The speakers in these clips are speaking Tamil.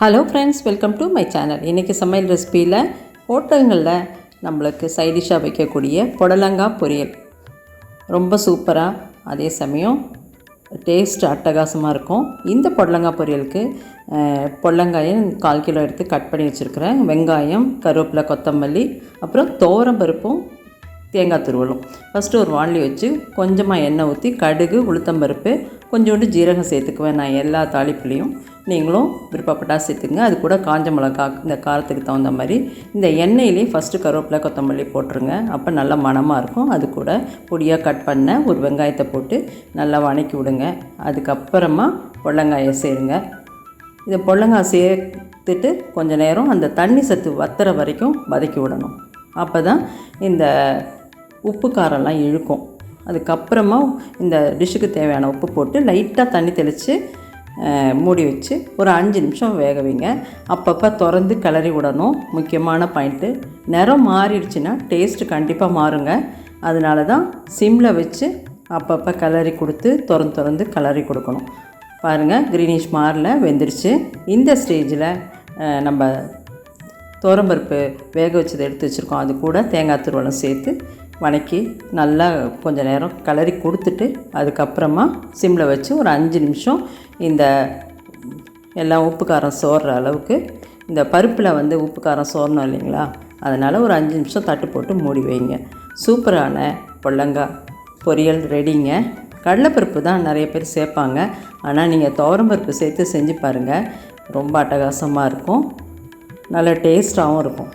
Hello friends welcome to my channel இன்றைக்கி சமையல் ரெசிபியில் ஹோட்டல்களில் நம்மளுக்கு சைடிஷாக வைக்கக்கூடிய புடலங்காய் பொரியல். ரொம்ப சூப்பராக அதே சமயம் டேஸ்ட் அட்டகாசமாக இருக்கும். இந்த புடலங்காய் பொரியலுக்கு புடலங்காயை கால் கிலோ எடுத்து கட் பண்ணி வச்சுருக்கிறேன். வெங்காயம் கருவேப்பிலை கொத்தமல்லி அப்புறம் துவரம் பருப்பும் தேங்காய் துருவலும். ஃபஸ்ட்டு ஒரு வாண்லி வச்சு கொஞ்சமாக எண்ணெய் ஊற்றி கடுகு உளுத்தம்பருப்பு கொஞ்சோண்டு ஜீரகம் சேர்த்துக்குவேன் நான் எல்லா தாளிப்புலேயும். நீங்களும் விருப்பப்பட்டால் சேர்த்துங்க அது கூட காஞ்ச மிளகா இந்த காரத்துக்கு தகுந்த மாதிரி. இந்த எண்ணெயிலே ஃபஸ்ட்டு கருவேப்பிலை கொத்தமல்லி போட்டுருங்க. அப்போ நல்லா மணமாக இருக்கும். அது கூட பொடியாக கட் பண்ண ஒரு வெங்காயத்தை போட்டு நல்லா வணக்கி விடுங்க. அதுக்கப்புறமா பொள்ளங்காயை சேருங்க. இதை பொள்ளங்காய் சேர்த்துட்டு கொஞ்சம் நேரம் அந்த தண்ணி சத்து வத்துற வரைக்கும் வதக்கி விடணும். அப்போ தான் இந்த உப்பு காரம்லாம் இழுக்கும். அதுக்கப்புறமா இந்த டிஷ்ஷுக்கு தேவையான உப்பு போட்டு லைட்டாக தண்ணி தெளித்து மூடி வச்சு ஒரு அஞ்சு நிமிஷம் வேக வைங்க. அப்பப்போ திறந்து கிளறி விடணும். முக்கியமான பாயிண்ட்டு நிறம் மாறிடுச்சுன்னா டேஸ்ட்டு கண்டிப்பாக மாறுங்க. அதனால தான் சிம்மில் வச்சு அப்பப்போ கிளறி கொடுத்து திறந்து திறந்து கிளறி கொடுக்கணும். பாருங்கள் க்ரீனிஷ் மாரில் வெந்துருச்சு இந்த ஸ்டேஜில் நம்ம துவரம்பருப்பு வேக வச்சதை எடுத்து வச்சுருக்கோம். அது கூட தேங்காய் துருவலம் சேர்த்து வணக்கி நல்லா கொஞ்ச நேரம் கிளறி கொடுத்துட்டு அதுக்கப்புறமா சிம்மில் வச்சு ஒரு அஞ்சு நிமிஷம் இந்த எல்லாம் உப்பு காரம் சோறுற அளவுக்கு இந்த பருப்பில் வந்து உப்பு காரம் சோறணும் இல்லைங்களா? அதனால் ஒரு அஞ்சு நிமிஷம் தட்டு போட்டு மூடி வைங்க. சூப்பரான பொள்ளங்காய் பொரியல் ரெடிங்க. கடலைப்பருப்பு தான் நிறைய பேர் சேர்ப்பாங்க. ஆனால் நீங்கள் துவரம்பருப்பு சேர்த்து செஞ்சு பாருங்கள் ரொம்ப அட்டகாசமாக இருக்கும். நல்ல டேஸ்ட்டாகவும் இருக்கும்.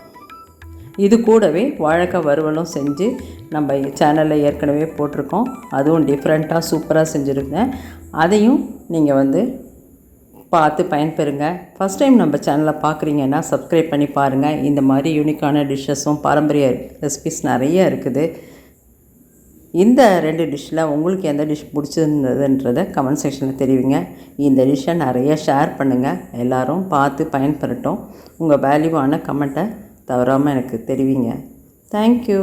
இது கூடவே வாழைக்காய் வறுவலும் செஞ்சு நம்ம சேனலில் ஏற்கனவே போட்டிருக்கோம். அதுவும் டிஃப்ரெண்ட்டாக சூப்பராக செஞ்சுருந்தேன் அதையும் நீங்கள் வந்து பார்த்து பயன்பெறுங்க. ஃபஸ்ட் டைம் நம்ம சேனலை பார்க்குறீங்கன்னா சப்ஸ்கிரைப் பண்ணி பாருங்கள் இந்த மாதிரி யூனிக்கான டிஷ்ஷஸும் பாரம்பரிய ரெசிபிஸ் நிறைய இருக்குது. இந்த ரெண்டு டிஷ்ஷில் உங்களுக்கு எந்த டிஷ் பிடிச்சிருந்ததுன்றதை கமெண்ட் செக்ஷனில் தெரிவிங்க. இந்த டிஷ்ஷை நிறைய ஷேர் பண்ணுங்கள் எல்லோரும் பார்த்து பயன்பெறட்டும். உங்கள் வேல்யூவான கமெண்ட்டை தவறாமல் எனக்கு தெரிவிங்க. தேங்க்யூ